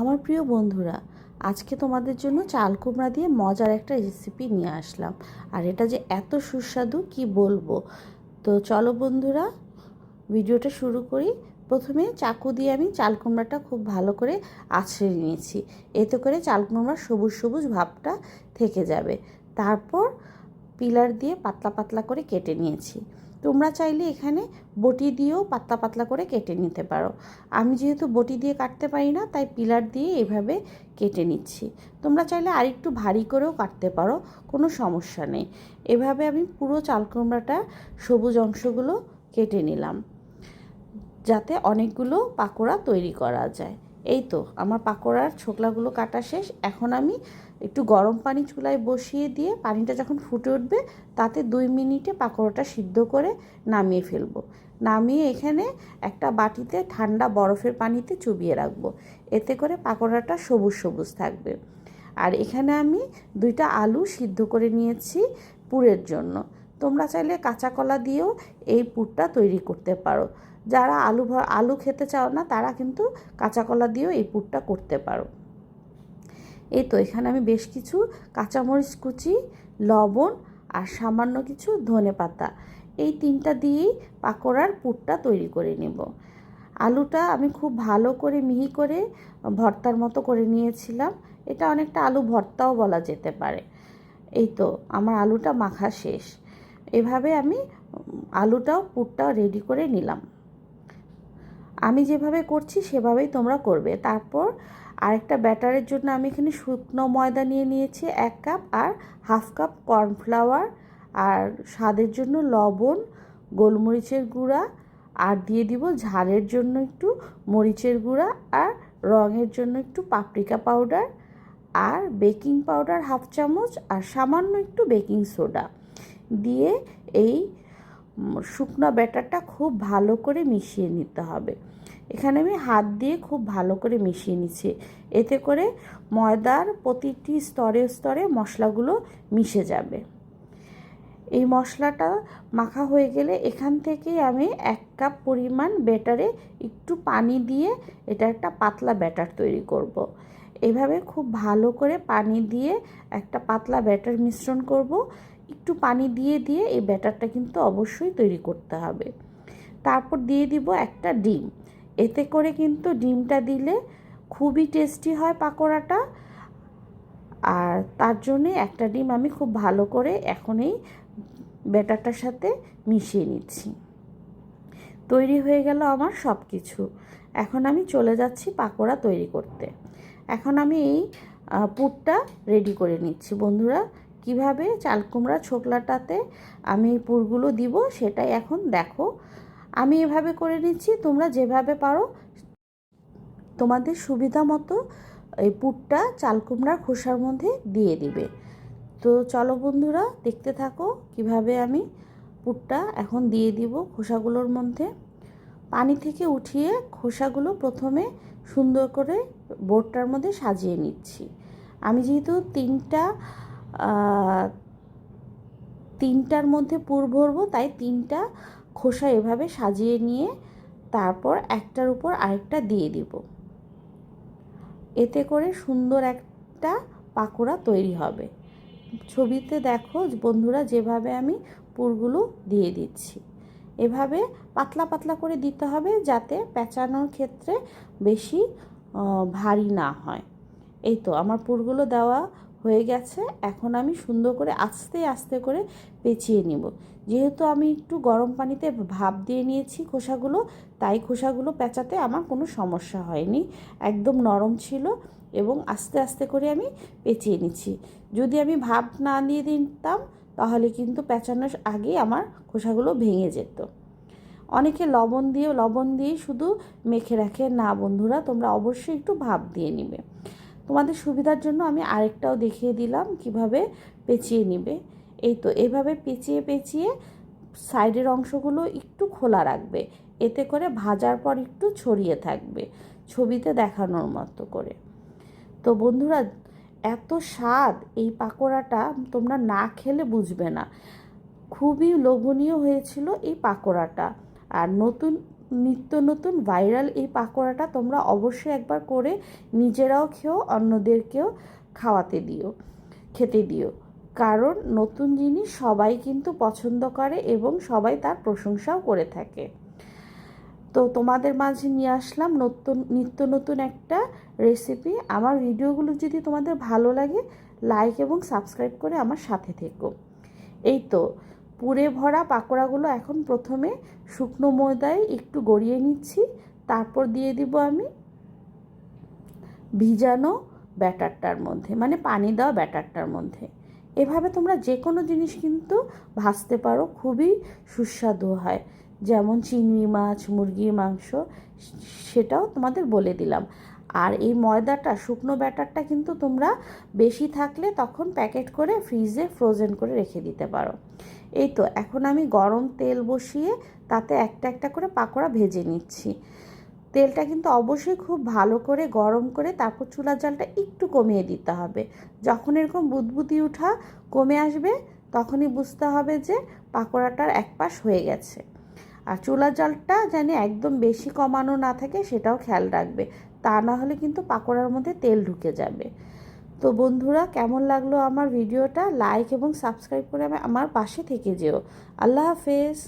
আমার প্রিয় বন্ধুরা, আজকে তোমাদের জন্য চাল কুমড়া দিয়ে মজার একটা রেসিপি নিয়ে আসলাম। আর এটা যে এত সুস্বাদু, কি বলব? তো চলো বন্ধুরা, ভিডিওটা শুরু করি। প্রথমে চাকু দিয়ে আমি চাল কুমড়াটা খুব ভালো করে আছড়ে নিয়েছি। এতে করে চাল কুমড়ার সবুজ সবুজ ভাবটা থেকে যাবে। তারপর পিলার দিয়ে পাতলা পাতলা করে কেটে নিয়েছি। তোমরা চাইলে এখানে বটি দিয়েও পাতলা পাতলা করে কেটে নিতে পারো। আমি যেহেতু বটি দিয়ে কাটতে পারি না, তাই পিলার দিয়ে এভাবে কেটে নিচ্ছি। তোমরা চাইলে আরেকটু ভারী করেও কাটতে পারো, কোনো সমস্যা নেই। এভাবে আমি পুরো চাল কুমড়াটা সবুজ অংশগুলো কেটে নিলাম, যাতে অনেকগুলো পাকোড়া তৈরি করা যায়। এই তো, আমার পাকোড়ার ছোকলাগুলো কাটা শেষ। এখন আমি একটু গরম পানি চুলায় বসিয়ে দিয়ে পানিটা যখন ফুটে উঠবে, তাতে দুই মিনিটে পাকোড়াটা সিদ্ধ করে নামিয়ে ফেলব। নামিয়ে এখানে একটা বাটিতে ঠান্ডা বরফের পানিতে চুবিয়ে রাখব। এতে করে পাকোড়াটা সবুজ সবুজ থাকবে। আর এখানে আমি দুইটা আলু সিদ্ধ করে নিয়েছি পুরের জন্য। তোমরা চাইলে কাঁচা কলা দিয়েও এই পুরটা তৈরি করতে পারো। যারা আলু আলু খেতে চাও না, তারা কিন্তু কাঁচা কলা দিয়েও এই পুরটা করতে পারো। এই তো এখানে আমি বেশ কিছু কাঁচামরিচ কুচি, লবণ আর সামান্য কিছু ধনে পাতা। এই তিনটা দিয়েই পাকোড়ার পুরটা তৈরি করে নেব। আলুটা আমি খুব ভালো করে মিহি করে ভর্তার মতো করে নিয়েছিলাম। এটা অনেকটা আলু ভর্তাও বলা যেতে পারে। এই তো আমার আলুটা মাখা শেষ। এভাবে আমি আলুটাও পুরটাও রেডি করে নিলাম। আমি যেভাবে করছি, সেভাবেই তোমরা করবে। তারপর আরেকটা ব্যাটারের জন্য আমি এখানে শুকনো ময়দা নিয়ে নিয়েছি, এক কাপ, আর হাফ কাপ কর্নফ্লাওয়ার, আর স্বাদের জন্য লবণ, গোলমরিচের গুঁড়া, আর দিয়ে দিব ঝালের জন্য একটু মরিচের গুঁড়া, আর রঙের জন্য একটু পাপরিকা পাউডার, আর বেকিং পাউডার হাফ চামচ, আর সামান্য একটু বেকিং সোডা। দিয়ে এই শুকনো ব্যাটারটা খুব ভালো করে মিশিয়ে নিতে হবে। এখানে আমি হাত দিয়ে খুব ভালো করে মিশিয়ে নিচ্ছি। এতে করে ময়দার প্রতিটি স্তরে স্তরে মশলাগুলো মিশে যাবে। এই মশলাটা মাখা হয়ে গেলে এখান থেকে আমি এক কাপ পরিমাণ ব্যাটারে একটু পানি দিয়ে এটা একটা পাতলা ব্যাটার তৈরি করব। এভাবে খুব ভালো করে পানি দিয়ে একটা পাতলা ব্যাটার মিশ্রণ করব। একটু পানি দিয়ে দিয়ে এই ব্যাটারটা কিন্তু অবশ্যই তৈরি করতে হবে। তারপর দিয়ে দিব একটা ডিম। এতে করে কিন্তু ডিমটা দিলে খুবই টেস্টি হয় পাকোড়াটা। আর তার জন্যে একটা ডিম আমি খুব ভালো করে এখন এই ব্যাটারটার সাথে মিশিয়ে নিচ্ছি। তৈরি হয়ে গেল আমার সব কিছু এখন আমি চলে যাচ্ছি পাকোড়া তৈরি করতে। এখন আমি এই পুরটা রেডি করে নিচ্ছি। বন্ধুরা কীভাবে চাল কুমড়া ছোকলাটাতে আমি পুরগুলো দিব সেটাই এখন দেখো। আমি এভাবে করে নিচ্ছি, তোমরা যেভাবে পারো। তোমাদের সুবিধা মতো এই পুরটা চাল কুমড়ার খোসার মধ্যে দিয়ে দিবে। তো চলো বন্ধুরা, দেখতে থাকো কীভাবে আমি পুরটা এখন দিয়ে দিব খোসাগুলোর মধ্যে। পানি থেকে উঠিয়ে খোসাগুলো প্রথমে সুন্দর করে বোর্ডটার মধ্যে সাজিয়ে নিচ্ছি। আমি যেহেতু তিনটা তিনটার মধ্যে পুর ভরবো, তাই তিনটা খোসা এভাবে সাজিয়ে নিয়ে তারপর একটার উপর আরেকটা দিয়ে দিব। এতে করে সুন্দর একটা পাকোড়া তৈরি হবে। ছবিতে দেখো বন্ধুরা যেভাবে আমি পুরগুলো দিয়ে দিচ্ছি। এভাবে পাতলা পাতলা করে দিতে হবে যাতে পেঁচানোর ক্ষেত্রে বেশি ভারী না হয়। এই তো, আমার পুরগুলো দেওয়া হয়ে গেছে, এখন আমি সুন্দর করে আস্তে আস্তে করে পেঁচিয়ে নিব। যেহেতু আমি একটু গরম পানিতে ভাপ দিয়ে নিয়েছি খোসাগুলো, তাই খোসাগুলো পেঁচাতে আমার কোনো সমস্যা হয়নি। একদম নরম ছিল এবং আস্তে আস্তে করে আমি পেঁচিয়ে নিচ্ছি। যদি আমি ভাপ না দিয়ে দিতাম, তাহলে কিন্তু পেঁচানোর আগে আমার খোসাগুলো ভেঙে যেত। অনেকে লবণ দিয়ে লবণ দিয়ে শুধু মেখে রাখে। না বন্ধুরা, তোমরা অবশ্যই একটু ভাপ দিয়ে নিবে। তোমাদের সুবিধার জন্য আমি আরেকটাও দেখিয়ে দিলাম কীভাবে পেঁচিয়ে নিবে। এই তো, এভাবে পেঁচিয়ে পেঁচিয়ে সাইডের অংশগুলো একটু খোলা রাখবে। এতে করে ভাজার পর একটু ছড়িয়ে থাকবে, ছবিতে দেখানোর মতো করে। তো বন্ধুরা, এত স্বাদ এই পাকোড়াটা তোমরা না খেলে বুঝবে না। খুবই লোভনীয় হয়েছিল এই পাকোড়াটা। আর নতুন নিত্য নতুন ভাইরাল এই পাকোড়াটা তোমরা অবশ্যই একবার করে নিজেরাও খেও, অন্যদেরকেও খাওয়াতে দিও, খেতে দিও। কারণ নতুন জিনিস সবাই কিন্তু পছন্দ করে এবং সবাই তার প্রশংসাও করে থাকে। তো তোমাদের মাঝে নিয়ে আসলাম নতুন, নিত্য নতুন একটা রেসিপি আমার ভিডিওগুলো যদি তোমাদের ভালো লাগে লাইক এবং সাবস্ক্রাইব করে আমার সাথে থেকো। এই তো পুরে ভরা পাকোড়াগুলো এখন প্রথমে শুকনো ময়দায় একটু গড়িয়ে নিচ্ছি। তারপর দিয়ে দিব আমি ভিজানো ব্যাটারটার মধ্যে মানে পানি দেওয়া ব্যাটারটার মধ্যে। এভাবে তোমরা যে কোনো জিনিস কিন্তু ভাজতে পারো, খুবই সুস্বাদু হয়। যেমন চিংড়ি মাছ, মুরগির মাংস, সেটাও তোমাদের বলে দিলাম। আর এই ময়দাটা, শুকনো ব্যাটারটা কিন্তু তোমরা বেশি থাকলে তখন প্যাকেট করে ফ্রিজে ফ্রোজেন করে রেখে দিতে পারো। এই তো, এখন আমি গরম তেল বসিয়ে তাতে একটা একটা করে পাকোড়া ভেজে নিচ্ছি। তেলটা কিন্তু অবশ্যই খুব ভালো করে গরম করে তারপর চুলার জালটা একটু কমিয়ে দিতে হবে। যখন এরকম বুদবুদি উঠা কমে আসবে, তখনই বুঝতে হবে যে পাকোড়াটার এক পাশ হয়ে গেছে। আর চোলা জলটা যেন একদম বেশি কমানো না থাকে সেটাও খেয়াল রাখবে। তা না হলে কিন্তু পাকোড়ার মধ্যে তেল ঢুকে যাবে। তো বন্ধুরা, কেমন লাগল আমার ভিডিওটা? লাইক এবং সাবস্ক্রাইব করে আমার পাশে থেকে যেও। আল্লাহ হাফেজ।